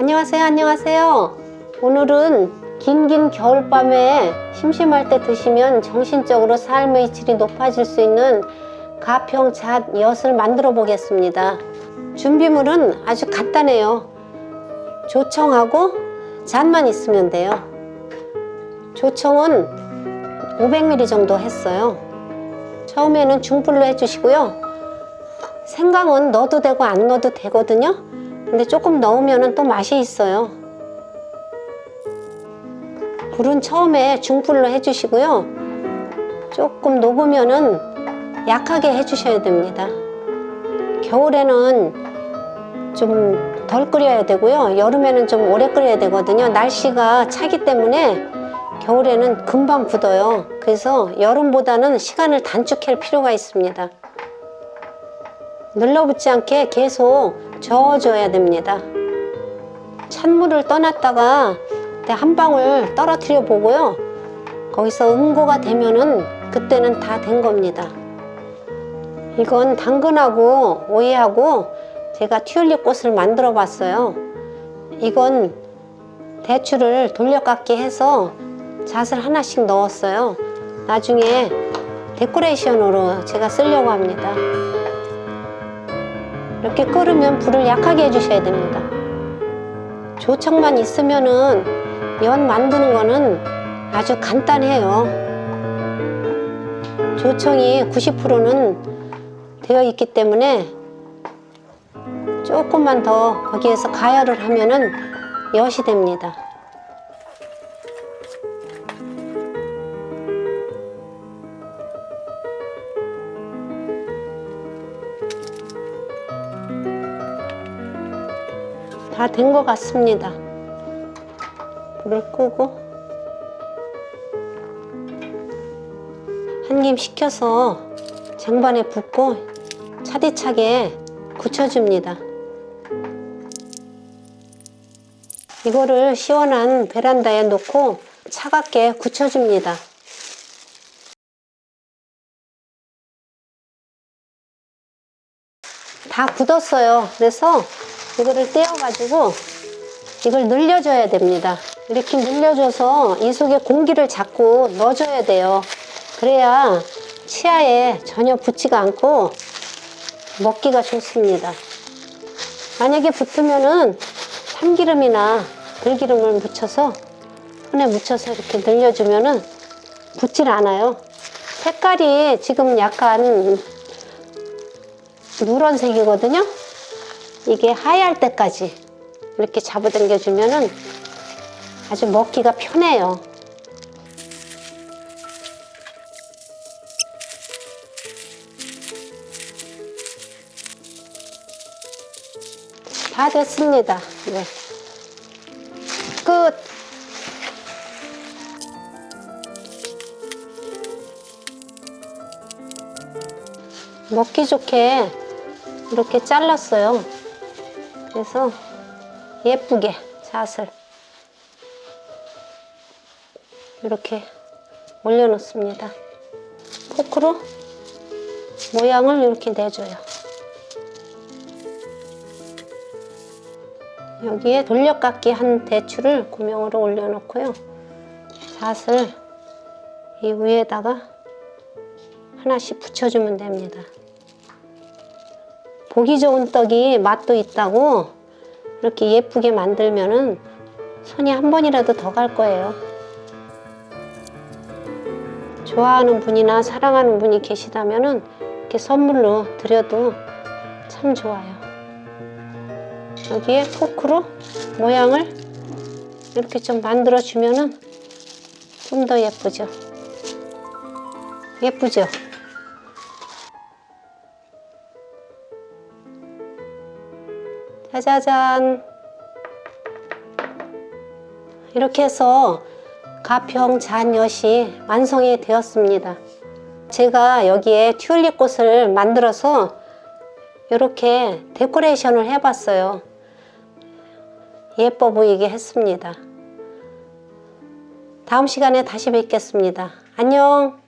안녕하세요 안녕하세요. 오늘은 긴긴 겨울밤에 심심할 때 드시면 정신적으로 삶의 질이 높아질 수 있는 가평 잣 엿을 만들어 보겠습니다. 준비물은 아주 간단해요. 조청하고 잣만 있으면 돼요. 조청은 500ml 정도 했어요. 처음에는 중불로 해주시고요. 생강은 넣어도 되고 안 넣어도 되거든요 근데 조금 넣으면 또 맛이 있어요. 불은 처음에 중불로 해주시고요. 조금 녹으면은 약하게 해주셔야 됩니다. 겨울에는 좀 덜 끓여야 되고요. 여름에는 좀 오래 끓여야 되거든요. 날씨가 차기 때문에 겨울에는 금방 굳어요. 그래서 여름보다는 시간을 단축할 필요가 있습니다 눌러붙지 않게 계속 저어줘야 됩니다. 찬물을 떠났다가 한 방울 떨어뜨려 보고요. 거기서 응고가 되면은 그때는 다 된 겁니다. 이건 당근하고 오이하고 제가 튤립 꽃을 만들어 봤어요. 이건 대추를 돌려깎기 해서 잣을 하나씩 넣었어요. 나중에 데코레이션으로 제가 쓰려고 합니다. 이렇게 끓으면 불을 약하게 해주셔야 됩니다. 조청만 있으면은 연 만드는 거는 아주 간단해요. 조청이 90%는 되어 있기 때문에 조금만 더 거기에서 가열을 하면은 엿이 됩니다. 다 된 것 같습니다. 불을 끄고 한 김 식혀서 쟁반에 붓고 차디차게 굳혀줍니다. 이거를 시원한 베란다에 놓고 차갑게 굳혀줍니다. 다 굳었어요. 그래서 이거를 떼어가지고 이걸 늘려줘야 됩니다. 이렇게 늘려줘서 이 속에 공기를 자꾸 넣어줘야 돼요. 그래야 치아에 전혀 붙지가 않고 먹기가 좋습니다. 만약에 붙으면은 참기름이나 들기름을 묻혀서 손에 묻혀서 이렇게 늘려주면은 붙질 않아요. 색깔이 지금 약간 누런색이거든요. 이게 하얄 때까지 이렇게 잡아당겨 주면 은 아주 먹기가 편해요. 다 됐습니다. 네. 끝. 먹기 좋게 이렇게 잘랐어요. 그래서 예쁘게 잣을 이렇게 올려놓습니다. 포크로 모양을 이렇게 내줘요. 여기에 돌려깎기 한 대추를 구명으로 올려놓고요. 잣을 이 위에다가 하나씩 붙여주면 됩니다. 보기 좋은 떡이 맛도 있다고 이렇게 예쁘게 만들면은 손이 한 번이라도 더 갈 거예요. 좋아하는 분이나 사랑하는 분이 계시다면은 이렇게 선물로 드려도 참 좋아요. 여기에 포크로 모양을 이렇게 좀 만들어 주면은 좀 더 예쁘죠. 예쁘죠? 짜자잔. 이렇게 해서 가평 잔엿이 완성이 되었습니다. 제가 여기에 튤립 꽃을 만들어서 이렇게 데코레이션을 해봤어요. 예뻐 보이게 했습니다. 다음 시간에 다시 뵙겠습니다. 안녕